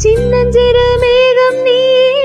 짖는 지름이 금니?